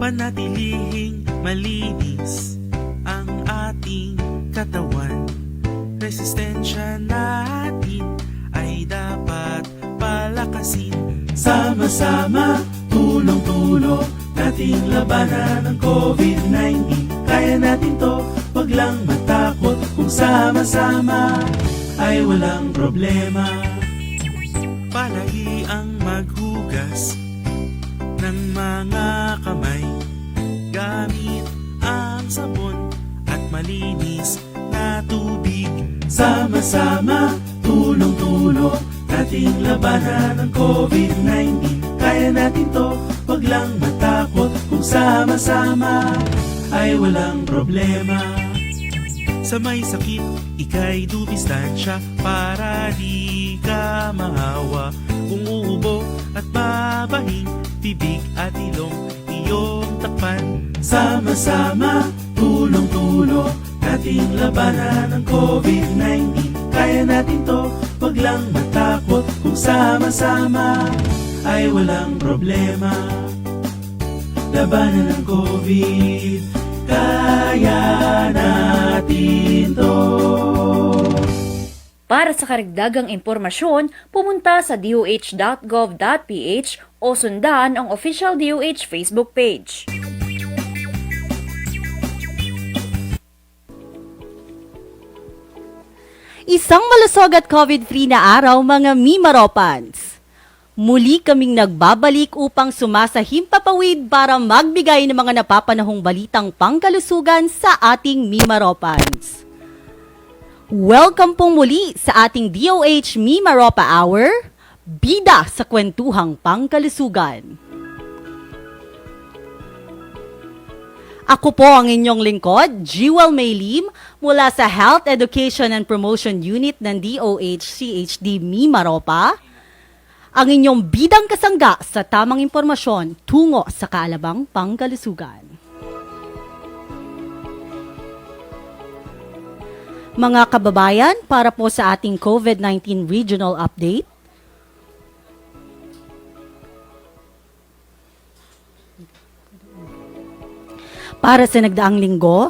Panatilihing malinis ang ating katawan. Resistensya natin ay dapat palakasin. Sama-sama, tulong-tulong Nating labanan ang COVID-19 Kaya natin to, wag lang matakot Kung sama-sama ay walang problema Sama-sama, tulong-tulong Nating labanan ang COVID-19 Kaya natin to, wag lang matakot Kung sama-sama ay walang problema sa may sakit, ika'y dumistansya para di ka mahawa. Kung uubo at babahing, bibig at ilong iyong takpan. Sama-sama, tulong-tulong, nating labanan ang COVID-19. Kaya natin to, wag lang matakot. Kung sama-sama, ay walang problema. Labanan ng COVID, kaya natin to. Para sa karagdagang impormasyon, pumunta sa doh.gov.ph o sundan ang official DOH Facebook page. Isang malusog at COVID-free na araw mga Mimaropans. Muli kaming nagbabalik upang sumasahim papawid para magbigay ng mga napapanahong balitang pangkalusugan sa ating Mimaropans. Welcome pong muli sa ating DOH Mimaropa Hour, bida sa kwentuhang pangkalusugan. Ako po ang inyong lingkod, Jewel Maylim, mula sa Health Education and Promotion Unit ng DOH CHD Mimaropa. Ang inyong bidang kasangga sa tamang impormasyon tungo sa kaalabang pangkalusugan. Mga kababayan, para po sa ating COVID-19 regional update, para sa nagdaang linggo,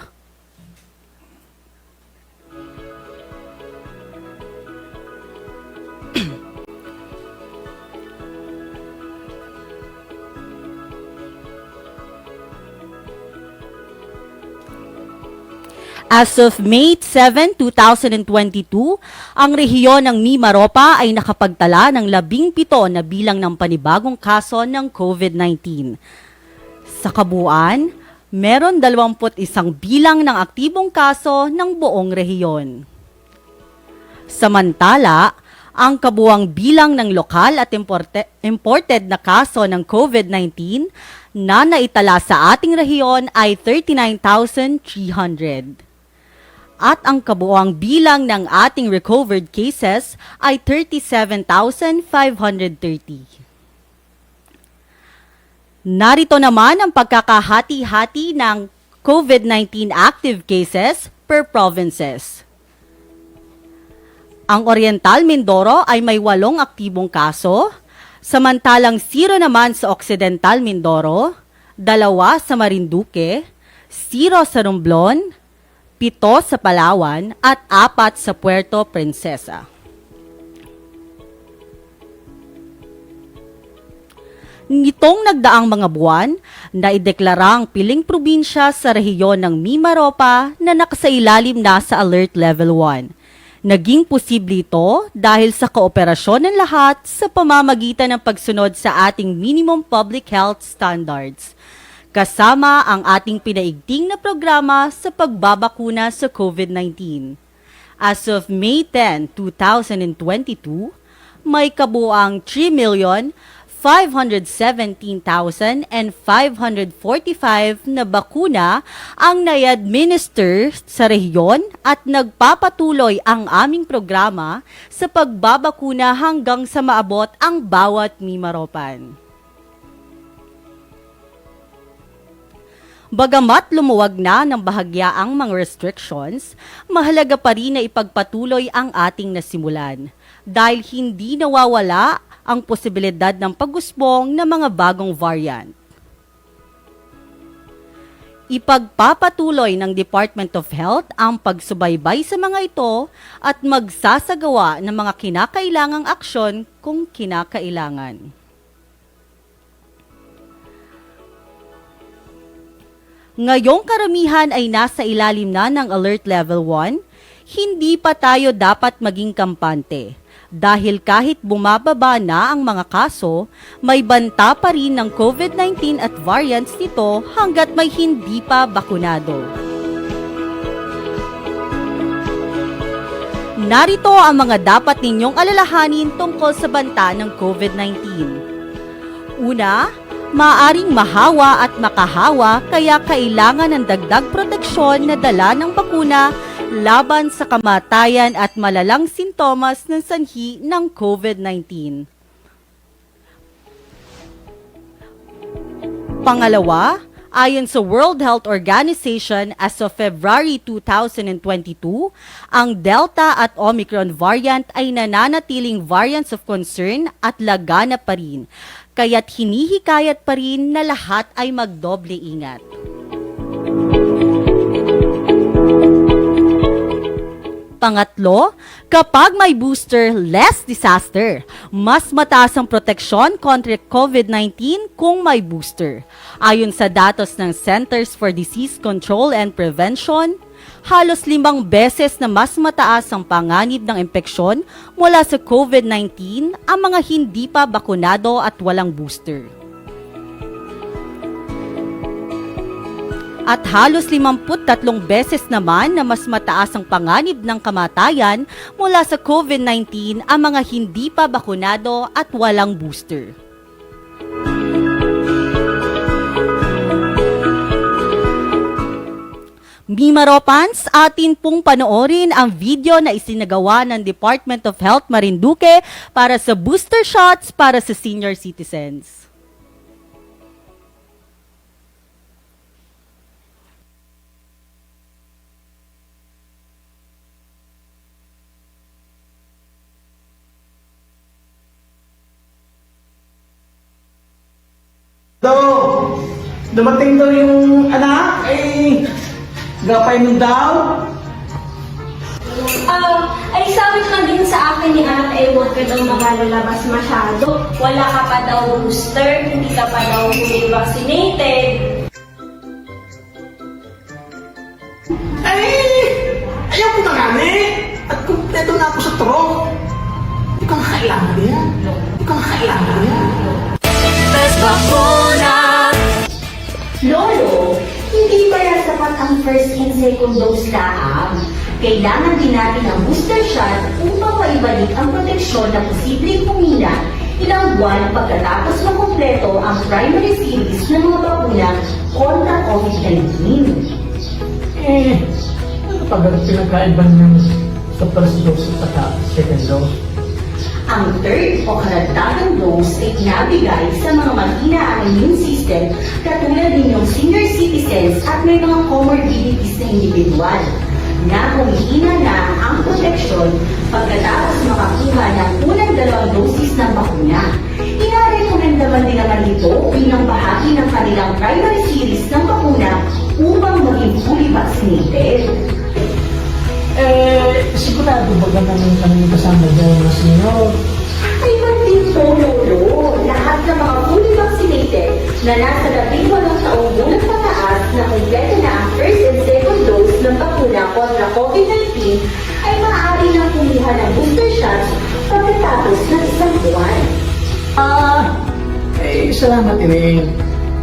As of May 7, 2022, ang rehiyon ng Mimaropa ay nakapagtala ng labing pito na bilang ng panibagong kaso ng COVID-19. Sa kabuuan, meron 21 bilang ng aktibong kaso ng buong rehiyon. Samantala, ang kabuang bilang ng lokal at importe- imported na kaso ng COVID-19 na naitala sa ating rehiyon ay 39,300 at ang kabuang bilang ng ating recovered cases ay 37,530. Narito naman ang pagkakahati-hati ng COVID-19 active cases per provinces. Ang Oriental Mindoro ay may walong aktibong kaso, samantalang zero naman sa Occidental Mindoro, dalawa sa Marinduque, zero sa Romblon, pito sa Palawan at apat sa Puerto Princesa. Nitong nagdaang mga buwan, naideklara ang piling probinsya sa rehiyon ng Mimaropa na nakasailalim na sa Alert Level 1. Naging posible ito dahil sa kooperasyon ng lahat sa pamamagitan ng pagsunod sa ating minimum public health standards kasama ang ating pinaigting na programa sa pagbabakuna sa COVID-19. As of May 10, 2022, may kabuang 3,517,545 na bakuna ang nai-administer sa rehiyon at nagpapatuloy ang aming programa sa pagbabakuna hanggang sa maabot ang bawat Mimaropan. Bagamat lumuwag na ng bahagya ang mga restrictions, mahalaga pa rin na ipagpatuloy ang ating nasimulan dahil hindi nawawala ang posibilidad ng pagusbong ng mga bagong variant. Ipagpapatuloy ng Department of Health ang pagsubaybay sa mga ito at magsasagawa ng mga kinakailangang aksyon kung kinakailangan. Ngayong karamihan ay nasa ilalim na ng Alert Level 1, hindi pa tayo dapat maging kampante. Dahil kahit bumababa na ang mga kaso, may banta pa rin ng COVID-19 at variants nito hanggat may hindi pa bakunado. Narito ang mga dapat ninyong alalahanin tungkol sa banta ng COVID-19. Una, maaring mahawa at makahawa kaya kailangan ng dagdag proteksyon na dala ng bakuna laban sa kamatayan at malalang sintomas ng sanhi ng COVID-19. Pangalawa, ayon sa World Health Organization as of February 2022, ang Delta at Omicron variant ay nananatiling variants of concern at lagana pa rin, kaya't hinihikayat pa rin na lahat ay magdoble ingat. Pangatlo, kapag may booster, less disaster. Mas mataas ang proteksyon kontra COVID-19 kung may booster. Ayon sa datos ng Centers for Disease Control and Prevention, halos limang beses na mas mataas ang panganib ng impeksyon mula sa COVID-19 ang mga hindi pa bakunado at walang booster. At halos 53 beses naman na mas mataas ang panganib ng kamatayan mula sa COVID-19 ang mga hindi pa bakunado at walang booster. Mimaropans, atin pong panoorin ang video na isinagawa ng Department of Health Marinduque para sa booster shots para sa senior citizens. Daw, dumating daw yung anak, ay, gapay mo daw. Ah, ay sabi naman din sa akin ni anak ay huwag ka daw magalabas masyado. Wala ka pa daw booster, hindi ka pa daw fully vaccinated. Ay, ayaw ko na nga ni. At kumpleto na ako sa truck. Hindi ko makailangan yan. Hindi ko makailangan yan. Lolo, hindi ba yan sapat ang first and second dose laang? Kailangan din natin ang booster shot upang maibalik ang proteksyon na posibleng humina ilang buwan pagkatapos makumpleto ang primary series ng mga bakuna kontra COVID-19. Eh, ano ang pinagkaiba ng sa first dose at second dose? Ang third o karagdagang dose ay inabigay sa mga mahina ang immune system katulad ninyong senior citizens at may mga comorbidities na individual na humihina na ang proteksyon pagkatapos makakuha ng unang dalawang dosis ng bakuna. Inarekomendaman din naman ito bilang bahagi ng kanilang primary series ng bakuna upang maging fully vaccinated. Ba ganun kami kasama dyan na senior? Ay, din po, Lolo. Lahat ng mga fully vaccinated na nasa labing walong taong gulang pataas na kumpleto na ang first and second dose ng bakuna kontra COVID-19 ay maaari nang kumuha ng booster shots pagkatapos ng isang buwan. Ah, eh, salamat ini.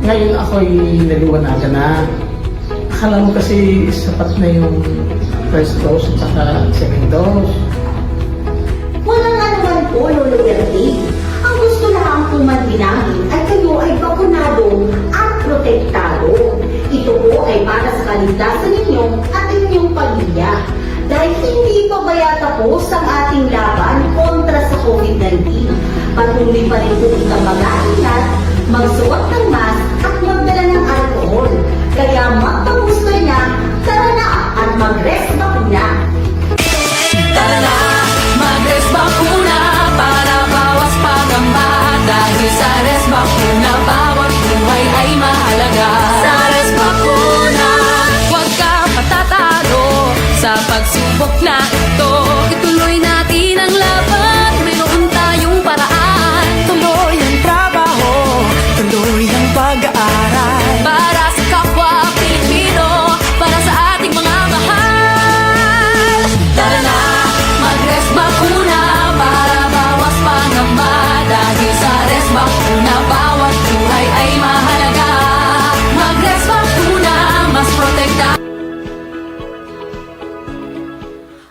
Ngayon ako'y naliwanagan na. Akala mo kasi sapat na yung dose at saka dose. Walang anuman po, Lolo Ernie. Ang gusto lang po man namin ay kayo ay bakunado at protektado. Ito po ay para sa kaligtasan ninyo at inyong pamilya. Dahil hindi pa ba yata po sa ating laban kontra sa COVID-19. Patuloy pa rin po itong mag-aangat, magsuot ng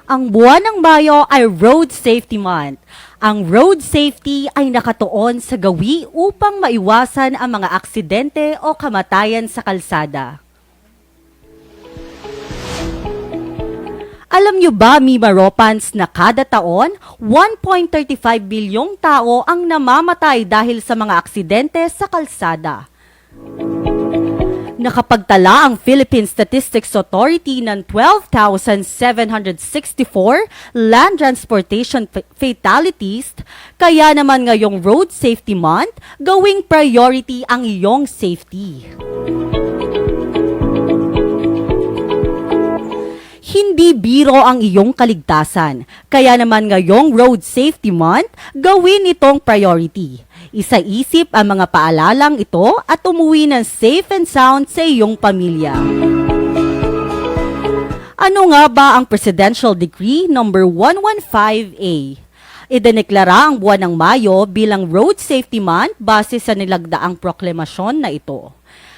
Ang buwan ng Mayo ay Road Safety Month. Ang road safety ay nakatuon sa gawi upang maiwasan ang mga aksidente o kamatayan sa kalsada. Alam nyo ba, Mima Ropans, na kada taon, 1.35 bilyong tao ang namamatay dahil sa mga aksidente sa kalsada. Nakapagtala ang Philippine Statistics Authority ng 12,764 land transportation fa- fatalities, kaya naman ngayong Road Safety Month, gawing priority ang iyong safety. Hindi biro ang iyong kaligtasan. Kaya naman ngayong Road Safety Month, gawin itong priority. Isa-isip ang mga paalalang ito at umuwi ng safe and sound sa iyong pamilya. Ano nga ba ang Presidential Decree number 115A? Ideneklara ang buwan ng Mayo bilang Road Safety Month base sa nilagdaang proklamasyon na ito.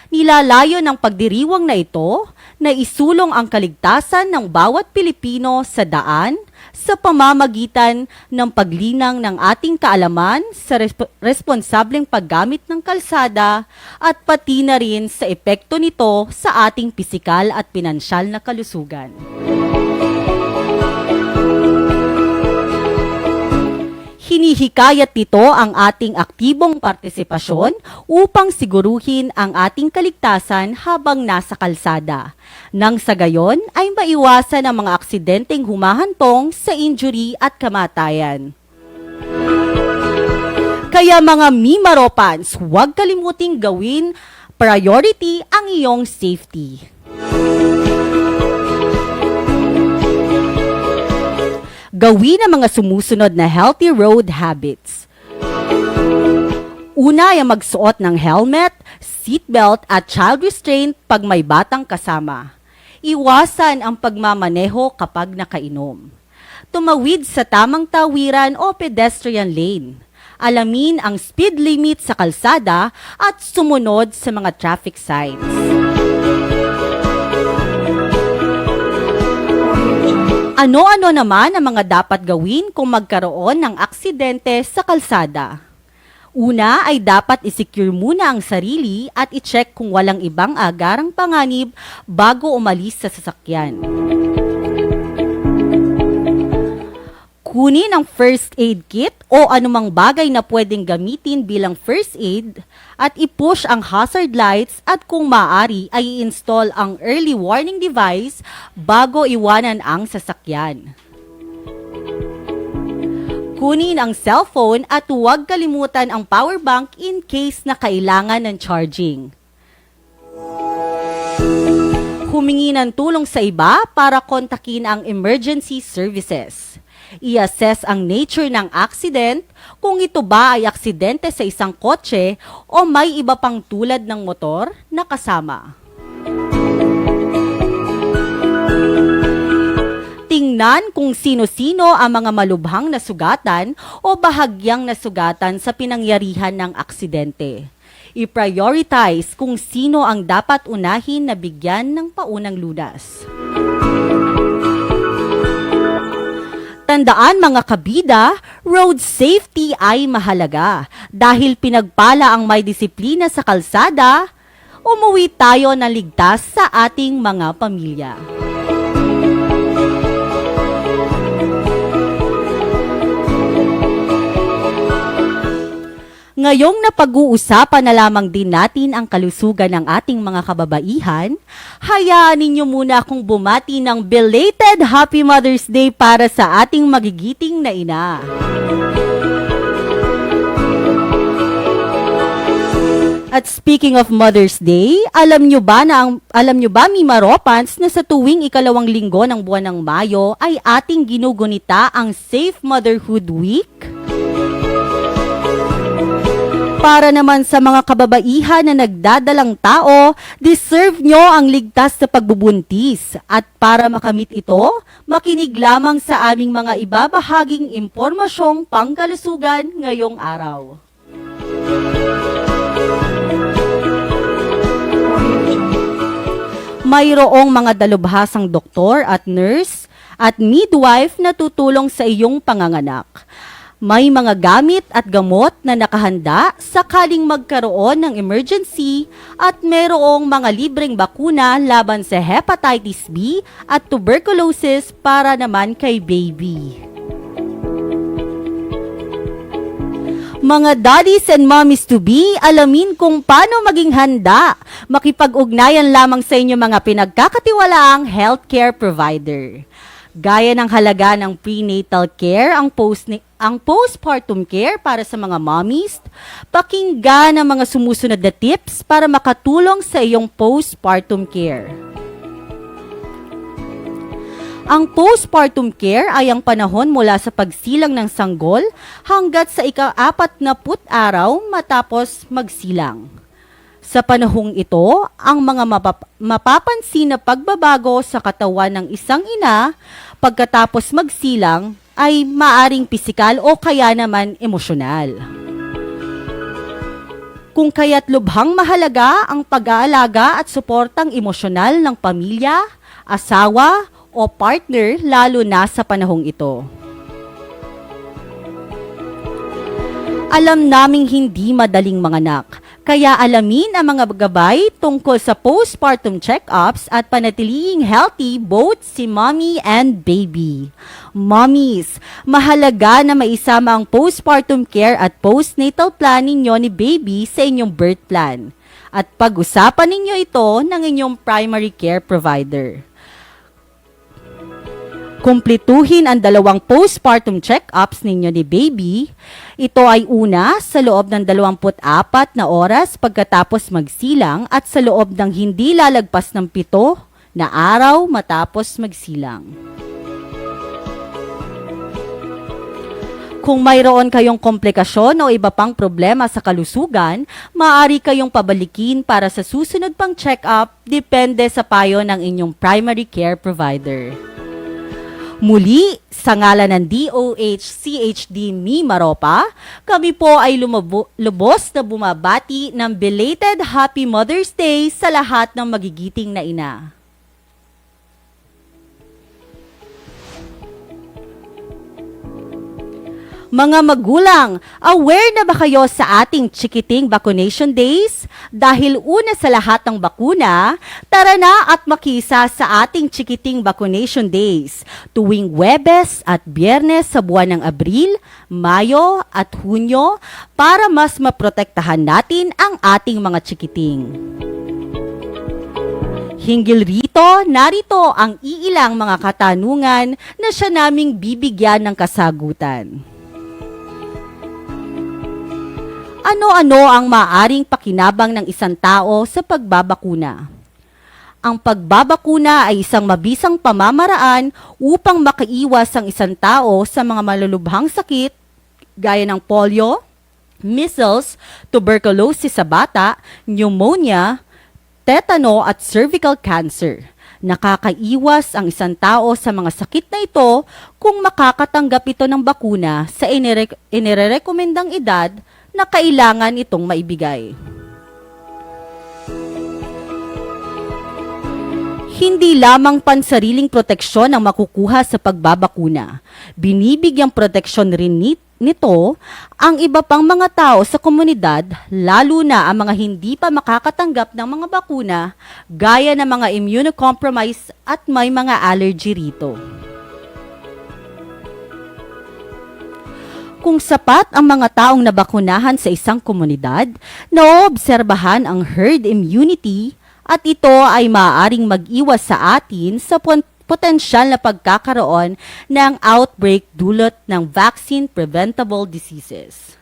Nilalayo ng pagdiriwang na ito na isulong ang kaligtasan ng bawat Pilipino sa daan sa pamamagitan ng paglinang ng ating kaalaman sa resp- responsableng paggamit ng kalsada at pati na rin sa epekto nito sa ating pisikal at pinansyal na kalusugan. Hinihikayat nito ang ating aktibong partisipasyon upang siguruhin ang ating kaligtasan habang nasa kalsada. Nang sa gayon ay maiwasan ang mga aksidenteng humahantong sa injury at kamatayan. Kaya mga Mimaropans, huwag kalimuting gawin priority ang iyong safety. Gawin ang mga sumusunod na healthy road habits. Una ay magsuot ng helmet, seatbelt at child restraint pag may batang kasama. Iwasan ang pagmamaneho kapag nakainom. Tumawid sa tamang tawiran o pedestrian lane. Alamin ang speed limit sa kalsada at sumunod sa mga traffic signs. Ano-ano naman ang mga dapat gawin kung magkaroon ng aksidente sa kalsada? Una ay dapat isecure muna ang sarili at i-check kung walang ibang agarang panganib bago umalis sa sasakyan. Kunin ang first aid kit o anumang bagay na pwedeng gamitin bilang first aid at i-push ang hazard lights at kung maaari ay i-install ang early warning device bago iwanan ang sasakyan. Kunin ang cellphone at huwag kalimutan ang power bank in case na kailangan ng charging. Humingi ng tulong sa iba para kontakin ang emergency services. I-assess ang nature ng accident, kung ito ba ay aksidente sa isang kotse o may iba pang tulad ng motor na kasama. Tingnan kung sino-sino ang mga malubhang nasugatan o bahagyang nasugatan sa pinangyarihan ng aksidente. I-prioritize kung sino ang dapat unahin na bigyan ng paunang lunas. Tandaan mga kabida, road safety ay mahalaga. Dahil pinagpala ang may disiplina sa kalsada, umuwi tayo na ligtas sa ating mga pamilya. Ngayong napag-uusapan na lamang din natin ang kalusugan ng ating mga kababaihan, hayaan ninyo muna akong bumati ng belated Happy Mother's Day para sa ating magigiting na ina. At speaking of Mother's Day, alam nyo ba na ang, alam nyo ba Mima Ropans na sa tuwing ikalawang linggo ng buwan ng Mayo ay ating ginugunita ang Safe Motherhood Week? Para naman sa mga kababaihan na nagdadalang tao, deserve nyo ang ligtas na pagbubuntis. At para makamit ito, makinig lamang sa aming mga ibabahaging impormasyong pangkalusugan ngayong araw. Mayroong mga dalubhasang doktor at nurse at midwife na tutulong sa iyong panganganak. May mga gamit at gamot na nakahanda sakaling magkaroon ng emergency at mayroong mga libreng bakuna laban sa hepatitis B at tuberculosis para naman kay baby. Mga daddies and mommies to be, alamin kung paano maging handa. Makipag-ugnayan lamang sa inyo mga pinagkakatiwalaang healthcare provider. Gaya ng halaga ng prenatal care, ang post ang postpartum care para sa mga mommies, pakinggan ang mga sumusunod na tips para makatulong sa iyong postpartum care. Ang postpartum care ay ang panahon mula sa pagsilang ng sanggol hanggat sa ika-apat na put araw matapos magsilang. Sa panahong ito, ang mga mapap- mapapansin na pagbabago sa katawan ng isang ina pagkatapos magsilang ay maaring pisikal o kaya naman emosyonal. Kung kaya't lubhang mahalaga ang pag-aalaga at suportang emosyonal ng pamilya, asawa o partner lalo na sa panahong ito. Alam naming hindi madaling manganak, kaya alamin ang mga gabay tungkol sa postpartum check-ups at panatiling healthy both si mommy and baby. Mommies, mahalaga na maisama ang postpartum care at postnatal plan ninyo ni baby sa inyong birth plan. At pag-usapan ninyo ito ng inyong primary care provider. Kumpletuhin ang dalawang postpartum check-ups ninyo ni baby. Ito ay una sa loob ng 24 na oras pagkatapos magsilang at sa loob ng hindi lalagpas ng pito na araw matapos magsilang. Kung mayroon kayong komplikasyon o iba pang problema sa kalusugan, maaari kayong pabalikin para sa susunod pang check-up depende sa payo ng inyong primary care provider. Muli, sa ngalan ng DOH CHD Mi Maropa, kami po ay lubos na bumabati ng belated Happy Mother's Day sa lahat ng magigiting na ina. Mga magulang, aware na ba kayo sa ating chikiting vaccination days? Dahil una sa lahat ng bakuna, tara na at makisa sa ating chikiting vaccination days tuwing Webes at Biyernes sa buwan ng Abril, Mayo at Hunyo para mas maprotektahan natin ang ating mga chikiting. Hinggil rito, narito ang iilang mga katanungan na siya naming bibigyan ng kasagutan. Ano-ano ang maaring pakinabang ng isang tao sa pagbabakuna? Ang pagbabakuna ay isang mabisang pamamaraan upang makaiwas ang isang tao sa mga malulubhang sakit gaya ng polio, measles, tuberculosis sa bata, pneumonia, tetano at cervical cancer. Nakakaiwas ang isang tao sa mga sakit na ito kung makakatanggap ito ng bakuna sa inire- inirekomendang edad na kailangan itong maibigay. Hindi lamang pansariling proteksyon ang makukuha sa pagbabakuna. Binibigyang proteksyon rin ni- nito ang iba pang mga tao sa komunidad, lalo na ang mga hindi pa makakatanggap ng mga bakuna, gaya ng mga immunocompromised at may mga allergy rito. Kung sapat ang mga taong nabakunahan sa isang komunidad, naoobserbahan ang herd immunity at ito ay maaaring mag-iwas sa atin sa potensyal na pagkakaroon ng outbreak dulot ng vaccine-preventable diseases.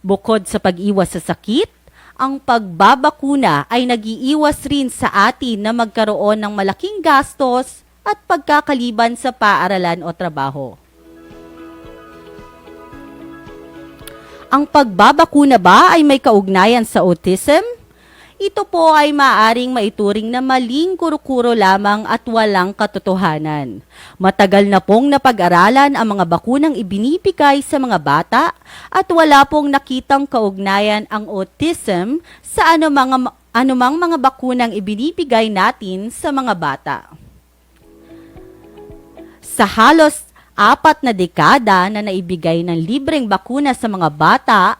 Bukod sa pag-iwas sa sakit, ang pagbabakuna ay nag-iiwas rin sa atin na magkaroon ng malaking gastos at pagkakaliban sa paaralan o trabaho. Ang pagbabakuna ba ay may kaugnayan sa autism? Ito po ay maaring maituring na maling kuro-kuro lamang at walang katotohanan. Matagal na pong napag-aralan ang mga bakunang ibinibigay sa mga bata at wala pong nakitang kaugnayan ang autism sa anumang, anumang mga bakunang ibinibigay natin sa mga bata. Sa halos apat na dekada na naibigay ng libreng bakuna sa mga bata,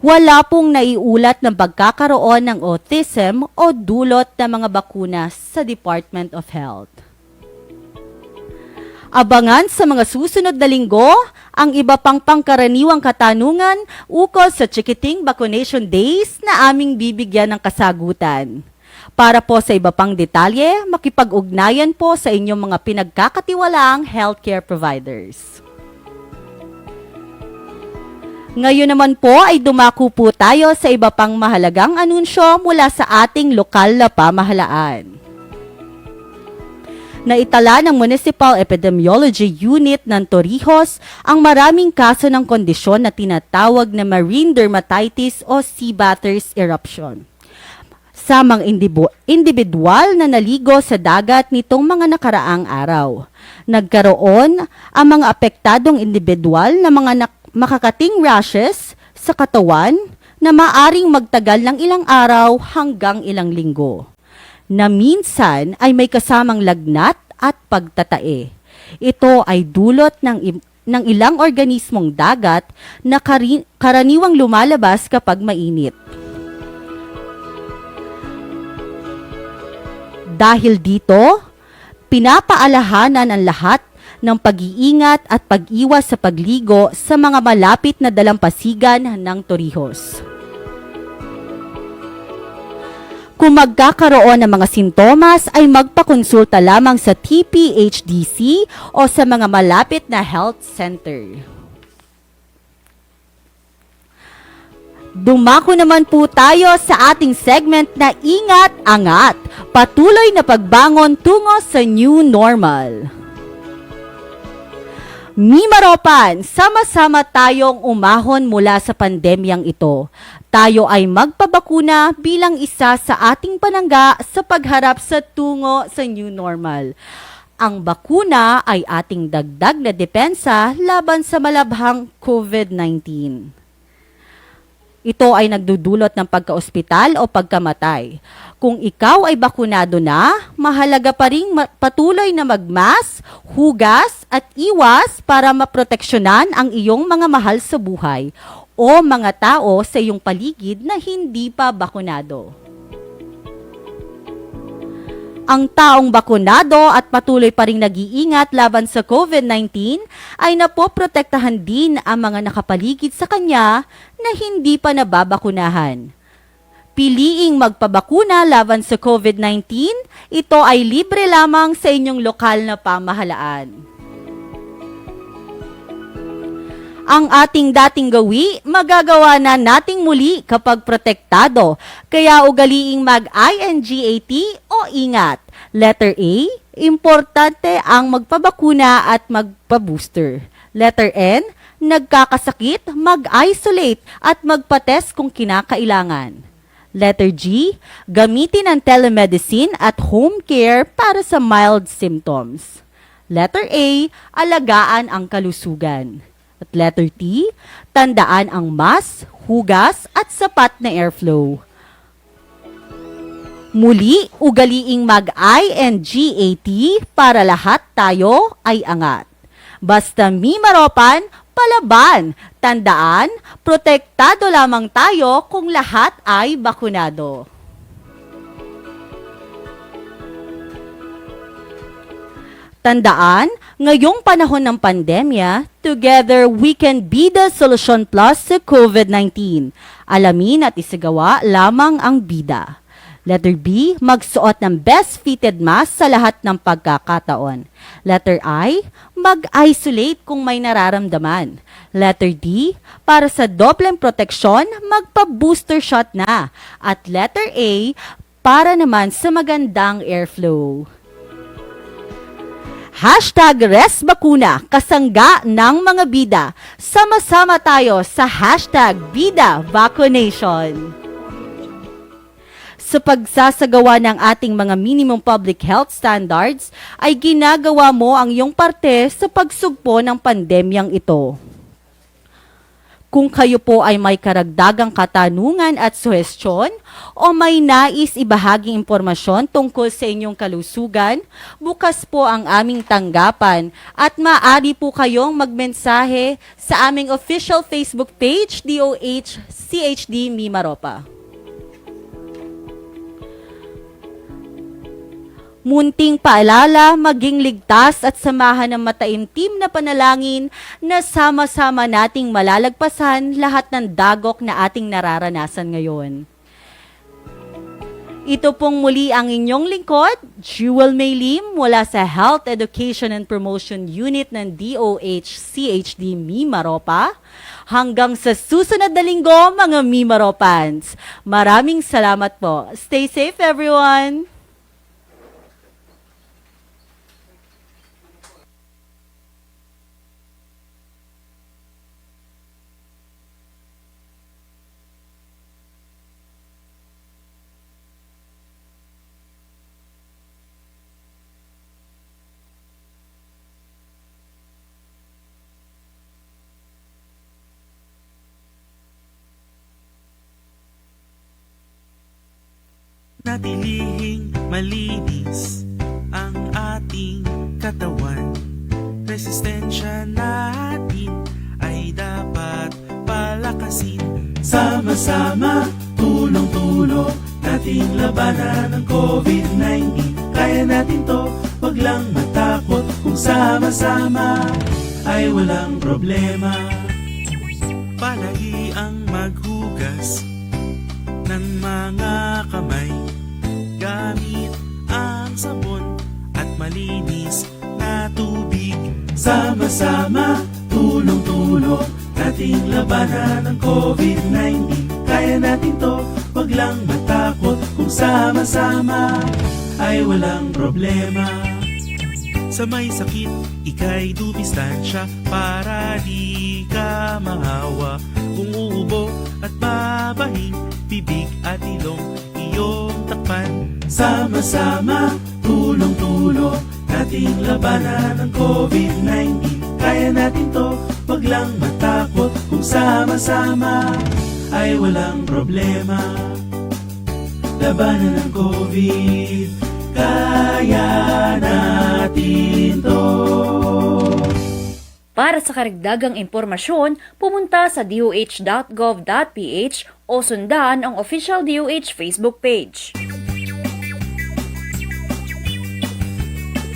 wala pong naiulat ng pagkakaroon ng autism o dulot ng mga bakuna sa Department of Health. Abangan sa mga susunod na linggo ang iba pang pangkaraniwang katanungan ukol sa Chikiting Vaccination Days na aming bibigyan ng kasagutan. Para po sa iba pang detalye, makipag-ugnayan po sa inyong mga pinagkakatiwalaang healthcare providers. Ngayon naman po ay dumako po tayo sa iba pang mahalagang anunsyo mula sa ating lokal na pamahalaan. Naitala ng Municipal Epidemiology Unit ng Torrijos ang maraming kaso ng kondisyon na tinatawag na marine dermatitis o sea batters eruption sa mga indibu- individual na naligo sa dagat nitong mga nakaraang araw. Nagkaroon ang mga apektadong individual na mga makakating rashes sa katawan na maaring magtagal ng ilang araw hanggang ilang linggo na minsan ay may kasamang lagnat at pagtatae. Ito ay dulot ng, ng ilang organismong dagat na karaniwang lumalabas kapag mainit. Dahil dito, pinapaalahanan ang lahat ng pag-iingat at pag-iwas sa pagligo sa mga malapit na dalampasigan ng Torrijos. Kung magkakaroon ng mga sintomas ay magpakonsulta lamang sa TPHDC o sa mga malapit na health center. Dumako naman po tayo sa ating segment na Ingat Angat, patuloy na pagbangon tungo sa new normal. Mimaropan, sama-sama tayong umahon mula sa pandemyang ito. Tayo ay magpabakuna bilang isa sa ating panangga sa pagharap sa tungo sa new normal. Ang bakuna ay ating dagdag na depensa laban sa malabhang COVID-19. Ito ay nagdudulot ng pagkaospital o pagkamatay. Kung ikaw ay bakunado na, mahalaga pa rin patuloy na magmas, hugas at iwas para maproteksyonan ang iyong mga mahal sa buhay o mga tao sa iyong paligid na hindi pa bakunado. Ang taong bakunado at patuloy pa ring nag-iingat laban sa COVID-19 ay napoprotektahan din ang mga nakapaligid sa kanya na hindi pa nababakunahan. Piliing magpabakuna laban sa COVID-19, ito ay libre lamang sa inyong lokal na pamahalaan. Ang ating dating gawi, magagawa na nating muli kapag protektado. Kaya ugaliing mag-INGAT o ingat. Letter A, importante ang magpabakuna at magpa-booster. Letter N, nagkakasakit, mag-isolate at magpa-test kung kinakailangan. Letter G, gamitin ang telemedicine at home care para sa mild symptoms. Letter A, alagaan ang kalusugan. At letter T, tandaan ang mas, hugas at sapat na airflow. Muli, ugaliing mag-INGAT para lahat tayo ay angat. Basta mimaropan, palaban. Tandaan, protektado lamang tayo kung lahat ay bakunado. Tandaan, ngayong panahon ng pandemya, together we can be the solution plus sa COVID-19. Alamin at isagawa lamang ang bida. Letter B, magsuot ng best fitted mask sa lahat ng pagkakataon. Letter I, mag-isolate kung may nararamdaman. Letter D, para sa dobleng proteksyon, magpa-booster shot na. At letter A, para naman sa magandang airflow. Hashtag ResBakuna, kasangga ng mga bida. Sama-sama tayo sa hashtag Bida Vaccination. Sa pagsasagawa ng ating mga minimum public health standards, ay ginagawa mo ang iyong parte sa pagsugpo ng pandemyang ito. Kung kayo po ay may karagdagang katanungan at suhestyon o may nais ibahaging impormasyon tungkol sa inyong kalusugan, bukas po ang aming tanggapan at maaari po kayong magmensahe sa aming official Facebook page DOH CHD Mimaropa. Munting paalala, maging ligtas at samahan ng mataimtim na panalangin na sama-sama nating malalagpasan lahat ng dagok na ating nararanasan ngayon. Ito pong muli ang inyong lingkod, Jewel May Lim mula sa Health Education and Promotion Unit ng DOH CHD Mimaropa. Hanggang sa susunod na linggo, mga Mimaropans. Maraming salamat po. Stay safe everyone! Natilihing malinis ang ating katawan. Resistensya natin ay dapat palakasin. Sama-sama, tulong-tulong Nating labanan ang COVID-19 Kaya natin to, wag lang matakot Kung sama-sama ay walang problema. Palagi ang maghugas ng mga kamay Gamit ang sabon at malinis na tubig Sama-sama, tulong-tulong Nating labanan ang COVID-19 Kaya natin to, wag lang matakot Kung sama-sama ay walang problema sa may sakit, ika'y dumistansya para di ka mahawa. Kung uubo at babahing, bibig at ilong iyong takpan. Sama-sama, tulong-tulong, nating labanan ang COVID-19. Kaya natin to, wag lang matakot. Kung sama-sama, ay walang problema. Labanan ng COVID, kaya natin to. Para sa karagdagang impormasyon, pumunta sa doh.gov.ph o sundan ang official DOH Facebook page.